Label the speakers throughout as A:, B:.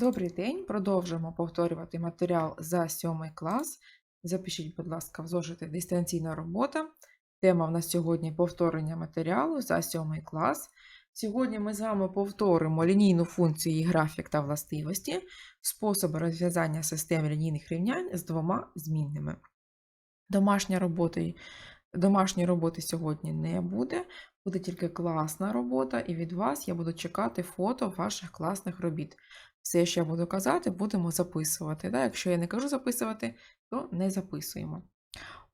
A: Добрий день. Продовжуємо повторювати матеріал за 7 клас. Запишіть, будь ласка, в зошити дистанційна робота. Тема в нас сьогодні повторення матеріалу за 7 клас. Сьогодні ми з вами повторимо лінійну функцію графік та властивості, способи розв'язання систем лінійних рівнянь з двома змінними. Домашня робота, домашньої роботи сьогодні не буде, буде тільки класна робота, і від вас я буду чекати фото ваших класних робіт. Все, що я буду казати, будемо записувати. Да? Якщо я не кажу записувати, то не записуємо.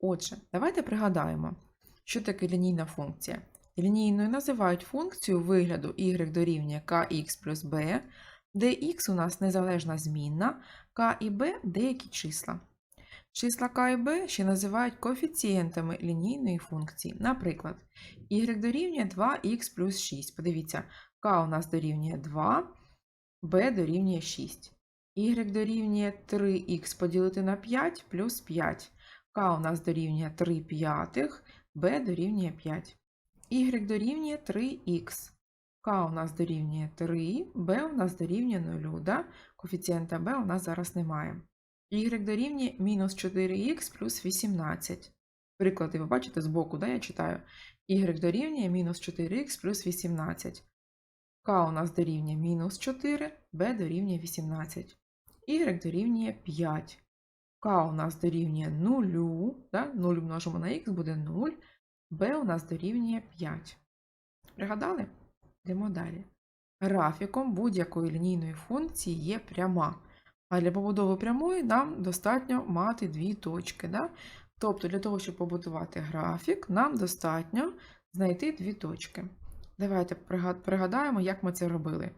A: Отже, давайте пригадаємо, що таке лінійна функція. Лінійною називають функцію вигляду y дорівнює kx плюс b, де x у нас незалежна змінна, k і b деякі числа. Числа k і b ще називають коефіцієнтами лінійної функції. Наприклад, y дорівнює 2х плюс 6. Подивіться, k у нас дорівнює 2, b дорівнює 6. y дорівнює 3х поділити на 5 плюс 5. k у нас дорівнює 3 п'ятих, b дорівнює 5. y дорівнює 3х. k у нас дорівнює 3, b у нас дорівнює 0. Да? Коефіцієнта b у нас зараз немає. y дорівнює мінус 4х плюс 18. Приклади, ви бачите збоку, да, я читаю. y дорівнює мінус 4х плюс 18. К у нас дорівнює мінус 4, b дорівнює 18. y дорівнює 5. К у нас дорівнює 0, да? 0 множимо на х буде 0, b у нас дорівнює 5. Пригадали? Йдемо далі. Графіком будь-якої лінійної функції є пряма. А для побудови прямої нам достатньо мати дві точки. Да? Тобто, для того, щоб побудувати графік, нам достатньо знайти дві точки. Давайте пригадаємо, як ми це робили.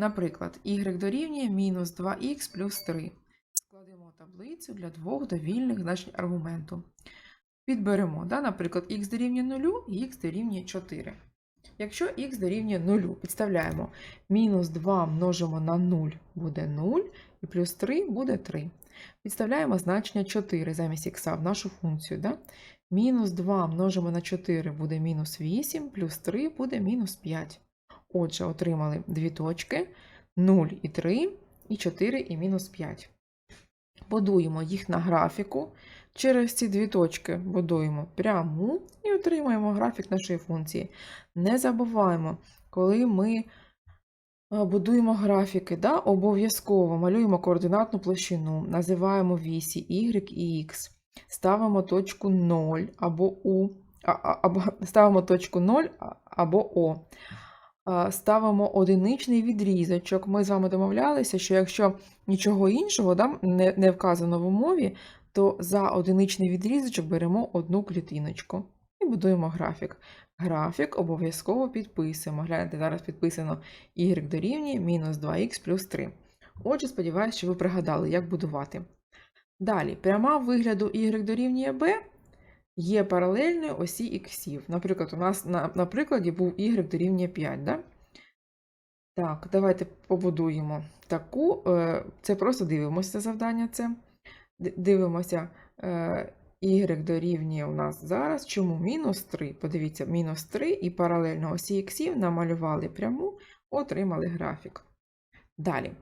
A: Наприклад, y дорівнює мінус 2х плюс 3. Складемо таблицю для двох довільних значень аргументу. Підберемо, да? наприклад, х дорівнює 0 і х дорівнює 4. Якщо х дорівнює 0, підставляємо мінус 2 множимо на 0 буде 0, і плюс 3 буде 3. Підставляємо значення 4 замість х в нашу функцію. Да? Мінус 2 множимо на 4 буде мінус 8, плюс 3 буде мінус 5. Отже, отримали дві точки 0 і 3, і 4 і мінус 5. Будуємо їх на графіку. Через ці дві точки будуємо пряму і отримаємо графік нашої функції. Не забуваємо, коли ми будуємо графіки, да, обов'язково малюємо координатну площину, називаємо вісі y і x. Ставимо точку 0 або У, або ставимо точку 0 або О. Ставимо одиничний відрізочок. Ми з вами домовлялися, що якщо нічого іншого да, не, не вказано в умові, то за одиничний відрізочок беремо одну клітиночку і будуємо графік. Графік обов'язково підписуємо. Гляньте, зараз підписано y дорівнює мінус 2х плюс 3. Отже, сподіваюся, що ви пригадали, як будувати. Далі, пряма вигляду y дорівнює b є паралельною осі іксів. Наприклад, у нас на, на прикладі був y дорівнює 5. Да? Так, давайте побудуємо таку. е, Це просто дивимося завдання. це. Дивимося, е, y дорівнює у нас зараз. Чому мінус 3? Подивіться, мінус 3 і паралельно осі іксів намалювали пряму, отримали графік. Далі.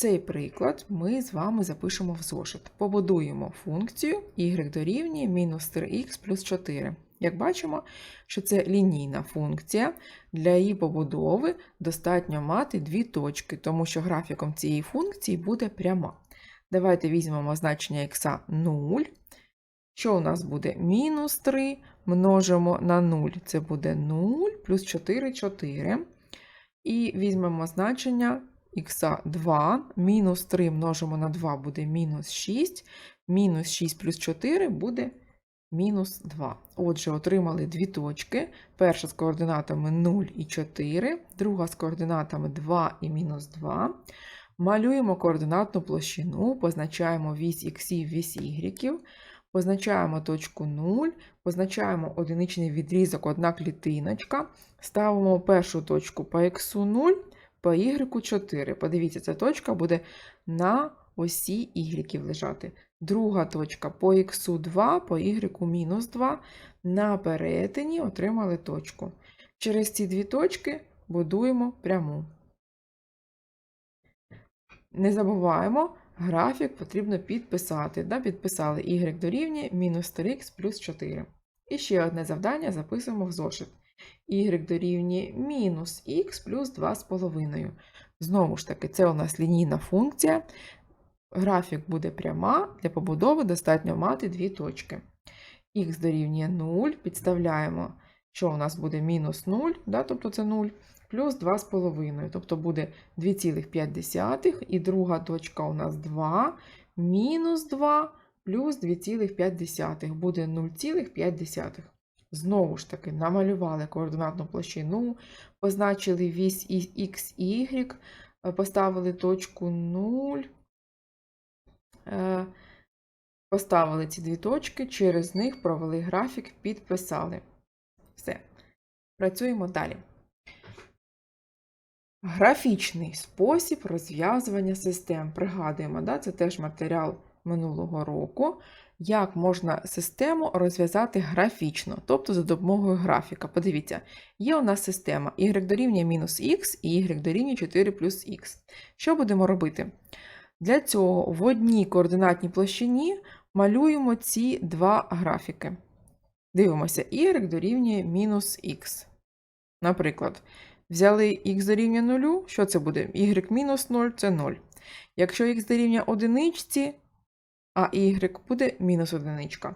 A: Цей приклад ми з вами запишемо в зошит. Побудуємо функцію y дорівнює мінус 3х плюс 4. Як бачимо, що це лінійна функція, для її побудови достатньо мати дві точки, тому що графіком цієї функції буде пряма. Давайте візьмемо значення х 0. Що у нас буде? Мінус 3 множимо на 0, це буде 0 плюс 4 4. І візьмемо значення х 2, мінус 3 множимо на 2 буде мінус 6, мінус 6 плюс 4 буде мінус 2. Отже, отримали дві точки. Перша з координатами 0 і 4, друга з координатами 2 і мінус 2. Малюємо координатну площину, позначаємо вісь іксів, вісь ігріків, позначаємо точку 0, позначаємо одиничний відрізок, одна клітиночка, ставимо першу точку по х 0, по y 4. Подивіться, ця точка буде на осі y лежати. Друга точка по х 2, по y мінус 2. На перетині отримали точку. Через ці дві точки будуємо пряму. Не забуваємо, графік потрібно підписати. Да? Підписали y дорівнює мінус 3х плюс 4. І ще одне завдання записуємо в зошит. Y дорівнює мінус х плюс 2,5. Знову ж таки, це у нас лінійна функція. Графік буде пряма, для побудови достатньо мати дві точки. х дорівнює 0, підставляємо, що у нас буде мінус 0, да, тобто це 0, плюс 2,5, тобто буде 2,5, і друга точка у нас 2, мінус 2, плюс 2,5, буде 0,5. Знову ж таки, намалювали координатну площину, позначили вісь x, y, е, поставили точку 0, е, поставили ці дві точки, через них провели графік, підписали. Все. Працюємо далі. Графічний спосіб розв'язування систем. Пригадуємо, да? це теж матеріал минулого року. Як можна систему розв'язати графічно, тобто за допомогою графіка. Подивіться, є у нас система y дорівнює мінус х і y дорівнює 4 плюс х. Що будемо робити? Для цього в одній координатній площині малюємо ці два графіки. Дивимося, y дорівнює мінус х. Наприклад, взяли х дорівнює 0, що це буде? y мінус 0 це 0. Якщо х дорівнює одиничці, а y буде мінус одиничка.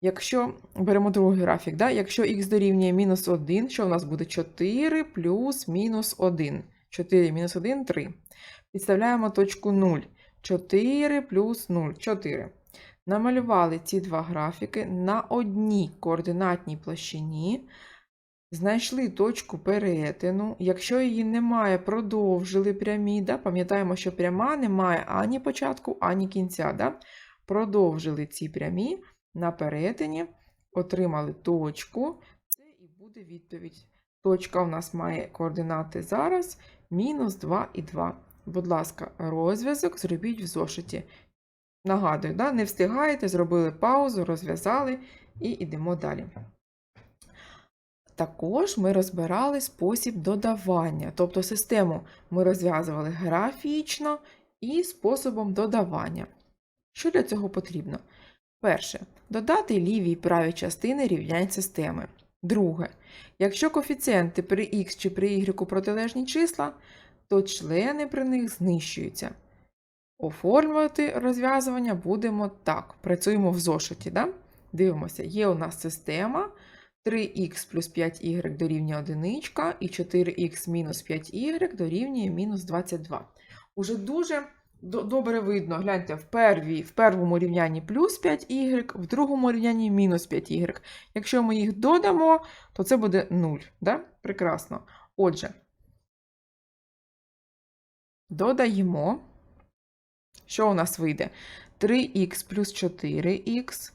A: Якщо беремо другий графік, да? якщо х дорівнює мінус 1, що в нас буде 4 плюс мінус 1. 4 мінус 1 3. Підставляємо точку 0. 4 плюс 0 4. Намалювали ці два графіки на одній координатній площині. Знайшли точку перетину. Якщо її немає, продовжили прямі. Пам'ятаємо, що пряма не має ані початку, ані кінця. Да? Продовжили ці прямі на перетині, отримали точку. Це і буде відповідь. Точка у нас має координати зараз мінус 2 і 2. Будь ласка, розв'язок зробіть в зошиті. Нагадую, да? не встигаєте, зробили паузу, розв'язали і йдемо далі. Також ми розбирали спосіб додавання, тобто систему ми розв'язували графічно і способом додавання. Що для цього потрібно? Перше. Додати ліві і праві частини рівнянь системи. Друге. Якщо коефіцієнти при х чи при y протилежні числа, то члени при них знищуються. Оформлювати розв'язування будемо так. Працюємо в зошиті. Да? Дивимося, є у нас система. 3х плюс 5y дорівнює 1 і 4х мінус 5y дорівнює мінус 22. Уже дуже добре видно, гляньте, в, первій, в першому рівнянні плюс 5y, в другому рівнянні мінус 5y. Якщо ми їх додамо, то це буде 0. Да? Прекрасно. Отже, додаємо, що у нас вийде? 3х плюс 4х.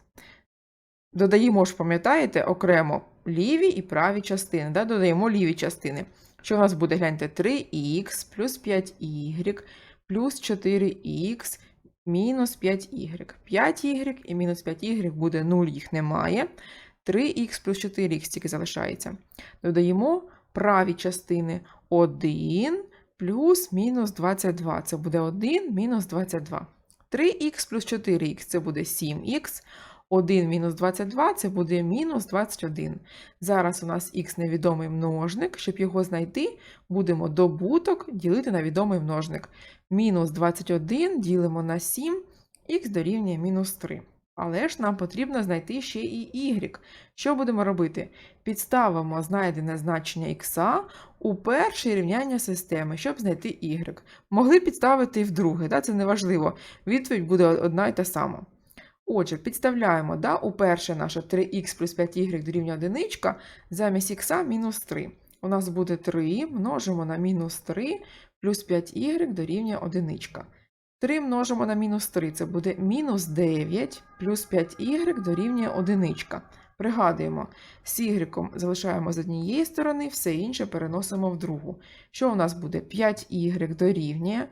A: Додаємо ж, пам'ятаєте, окремо ліві і праві частини. Да? Додаємо ліві частини. Що у нас буде? Гляньте, 3х плюс 5y плюс 4х мінус 5y. 5y і мінус 5y буде 0, їх немає. 3х плюс 4х тільки залишається. Додаємо праві частини 1 плюс мінус 22. Це буде 1 мінус 22. 3х плюс 4х це буде 7х. 1 мінус 22 це буде мінус 21. Зараз у нас х невідомий множник. Щоб його знайти, будемо добуток ділити на відомий множник. Мінус 21 ділимо на 7, х дорівнює мінус 3. Але ж нам потрібно знайти ще і y. Що будемо робити? Підставимо знайдене значення х у перше рівняння системи, щоб знайти y. Могли підставити і в друге, да? це не важливо. Відповідь буде одна й та сама. Отже, підставляємо да, у перше наше 3х плюс 5y дорівнює 1, замість х мінус 3. У нас буде 3, множимо на мінус 3 плюс 5y дорівнює 1. 3 множимо на мінус 3, це буде мінус 9 плюс 5y дорівнює 1. Пригадуємо, з y залишаємо з однієї сторони, все інше переносимо в другу. Що у нас буде? 5y дорівнює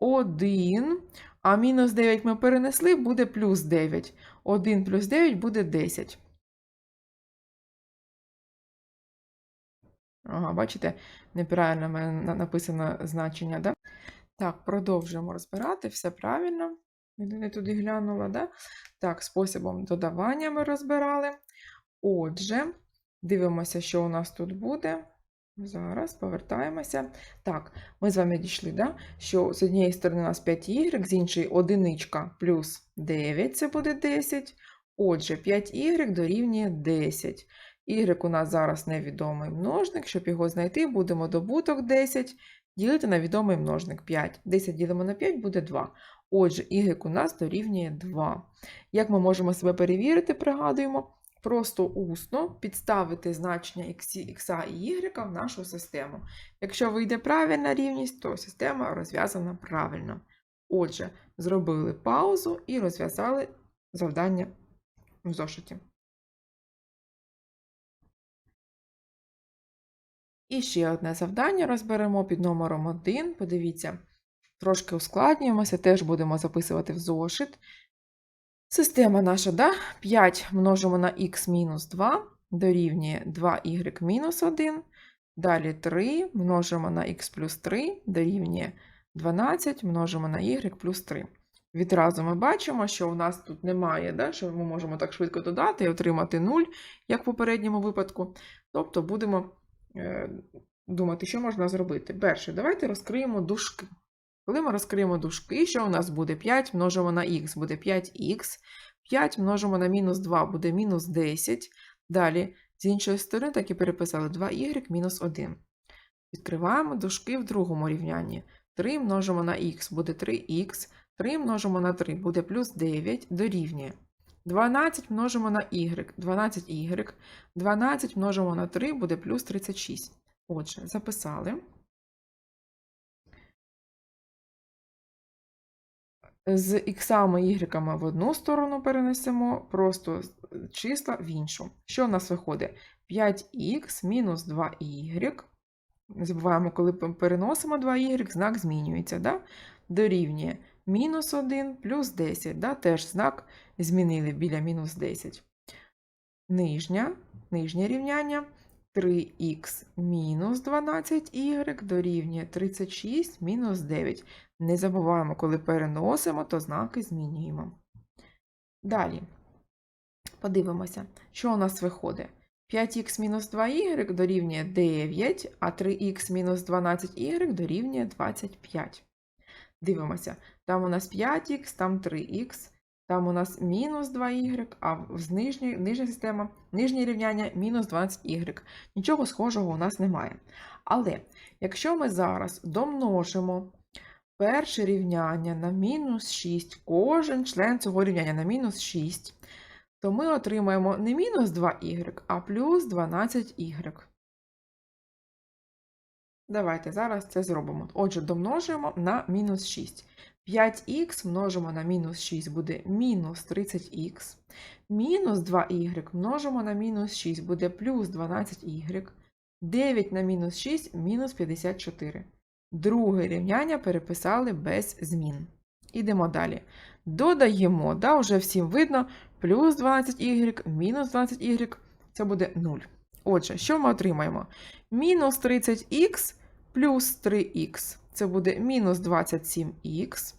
A: 1, а мінус 9 ми перенесли, буде плюс 9. 1 плюс 9 буде 10. Ага, бачите, неправильно в мене написано значення, да? Так, продовжуємо розбирати, все правильно. Не туди глянула, да? Так, способом додавання ми розбирали. Отже, дивимося, що у нас тут буде. Зараз повертаємося. Так, ми з вами дійшли, да? що з однієї сторони у нас 5y, з іншої одиничка плюс 9, це буде 10. Отже, 5y дорівнює 10. Y у нас зараз невідомий множник. Щоб його знайти, будемо добуток 10 ділити на відомий множник 5. 10 ділимо на 5 буде 2. Отже, y у нас дорівнює 2. Як ми можемо себе перевірити, пригадуємо, просто усно підставити значення x і y в нашу систему. Якщо вийде правильна рівність, то система розв'язана правильно. Отже, зробили паузу і розв'язали завдання в зошиті. І ще одне завдання розберемо під номером 1. Подивіться, трошки ускладнюємося, теж будемо записувати в зошит. Система наша, да? 5 множимо на х мінус 2 дорівнює 2y мінус 1. Далі 3 множимо на х плюс 3 дорівнює 12 множимо на y плюс 3. Відразу ми бачимо, що у нас тут немає, да? що ми можемо так швидко додати і отримати 0, як в попередньому випадку. Тобто будемо е, думати, що можна зробити. Перше, давайте розкриємо дужки. Коли ми розкриємо дужки, що у нас буде 5 множимо на х, буде 5х, 5 множимо на мінус 2 буде мінус 10. Далі, з іншої сторони, так і переписали 2y мінус 1. Відкриваємо дужки в другому рівнянні. 3 множимо на х буде 3х, 3 множимо на 3 буде плюс 9 дорівнює. 12 множимо на y, 12y, 12 множимо на 3 буде плюс 36. Отже, записали. З іксами і ігреками в одну сторону перенесемо, просто числа в іншу. Що у нас виходить? 5х мінус 2y. Не забуваємо, коли переносимо 2y, знак змінюється. Да? Дорівнює мінус 1 плюс 10. Да? Теж знак змінили біля мінус 10. Нижня, Нижнє рівняння 3х мінус 12y дорівнює 36 мінус 9. Не забуваємо, коли переносимо, то знаки змінюємо. Далі подивимося, що у нас виходить. 5х мінус 2y дорівнює 9, а 3х мінус 12y дорівнює 25. Дивимося, там у нас 5х, там 3х, там у нас мінус 2y, а в нижній, нижня система, нижнє рівняння мінус 20y. Нічого схожого у нас немає. Але якщо ми зараз домножимо перше рівняння на мінус 6, кожен член цього рівняння на мінус 6, то ми отримаємо не мінус 2y, а плюс 12y. Давайте зараз це зробимо. Отже, домножуємо на мінус 6. 5х множимо на мінус 6 буде мінус 30х. Мінус 2y множимо на мінус 6 буде плюс 12y. 9 на мінус 6 мінус 54. Друге рівняння переписали без змін. Ідемо далі. Додаємо, да, вже всім видно, плюс 12y, мінус 12y, це буде 0. Отже, що ми отримаємо? Мінус 30х плюс 3х. Це буде мінус 27х.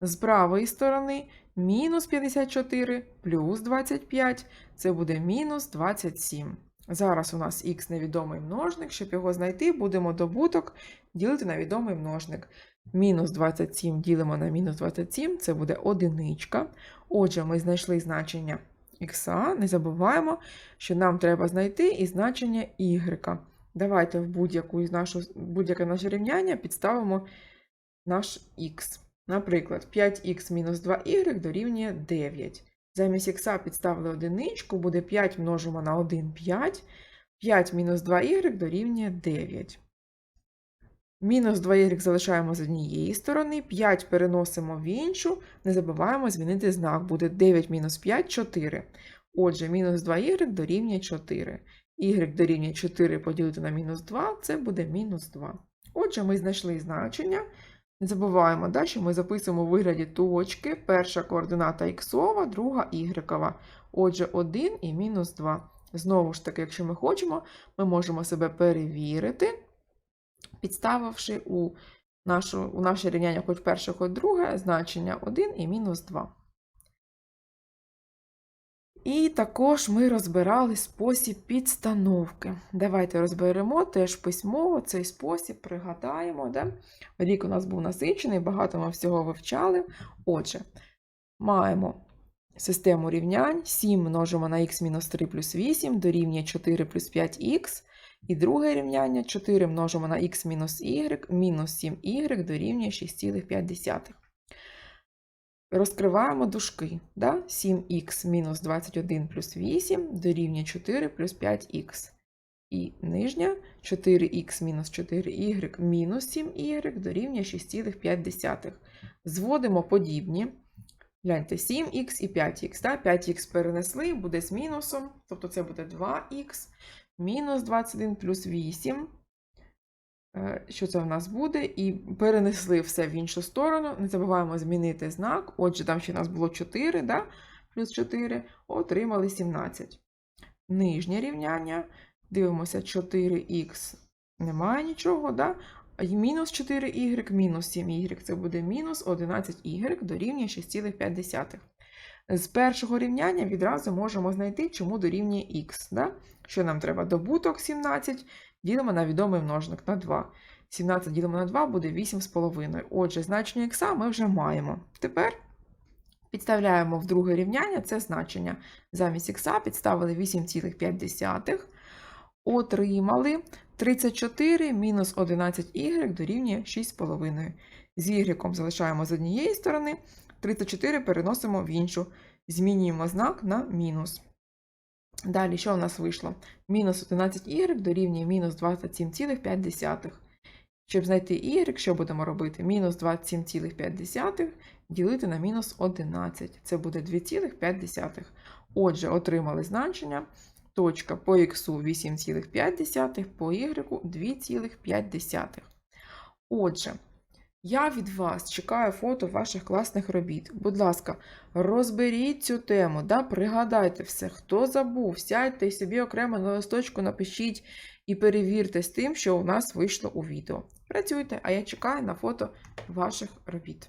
A: З правої сторони мінус 54 плюс 25 це буде мінус 27. Зараз у нас х невідомий множник, щоб його знайти, будемо добуток ділити на відомий множник. Мінус 27 ділимо на мінус 27, це буде одиничка. Отже, ми знайшли значення х, не забуваємо, що нам треба знайти і значення y. Давайте в будь-яке будь наше рівняння підставимо наш х. Наприклад, 5х мінус 2y дорівнює 9. Замість х підставили одиничку, буде 5 множимо на 1 5. 5 мінус 2y дорівнює 9. Мінус 2y залишаємо з однієї сторони, 5 переносимо в іншу, не забуваємо змінити знак. Буде 9 мінус 5 4. Отже, мінус 2y дорівнює 4. y дорівнює 4 поділити на мінус 2 це буде мінус 2. Отже, ми знайшли значення. Не забуваємо, да, що ми записуємо у вигляді точки. Перша координата х, друга y. Отже, 1 і мінус 2. Знову ж таки, якщо ми хочемо, ми можемо себе перевірити, підставивши у нашу, у наше рівняння хоч перше, хоч друге, значення 1 і мінус 2. І також ми розбирали спосіб підстановки. Давайте розберемо теж письмово цей спосіб, пригадаємо. Да? Рік у нас був насичений, багато ми всього вивчали. Отже, маємо систему рівнянь 7 множимо на х мінус 3 плюс 8 дорівнює 4 плюс 5х. І друге рівняння 4 множимо на х мінус y мінус 7y дорівнює 6,5. Розкриваємо дужки. Да? 7х мінус 21 плюс 8 дорівнює 4 плюс 5х. І нижня 4х мінус 4y мінус 7y дорівнює 6,5. Зводимо подібні. Гляньте, 7х і 5х. Да? 5х перенесли, буде з мінусом, тобто це буде 2х мінус 21 плюс 8. Е, Що це в нас буде? І перенесли все в іншу сторону. Не забуваємо змінити знак. Отже, там ще у нас було 4, да? плюс 4, отримали 17. Нижнє рівняння. Дивимося, 4х немає нічого. Да? Мінус 4y, мінус 7y. Це буде мінус 11y дорівнює 6,5. З першого рівняння відразу можемо знайти, чому дорівнює х. Да? Що нам треба? Добуток 17 ділимо на відомий множник на 2. 17 ділимо на 2 буде 8,5. Отже, значення х ми вже маємо. Тепер підставляємо в друге рівняння це значення. Замість х підставили 8,5. Отримали 34 мінус 11y дорівнює 6,5. З y залишаємо з однієї сторони, 34 переносимо в іншу. Змінюємо знак на мінус. Далі, що у нас вийшло? Мінус 11y дорівнює мінус 27,5. Щоб знайти y, що будемо робити? Мінус 27,5 ділити на мінус 11. Це буде 2,5. Отже, отримали значення. Точка по х 8,5, по y 2,5. Отже, я від вас чекаю фото ваших класних робіт. Будь ласка, розберіть цю тему, да? пригадайте все, хто забув, сядьте і собі окремо на листочку напишіть і перевірте з тим, що у нас вийшло у відео. Працюйте, а я чекаю на фото ваших робіт.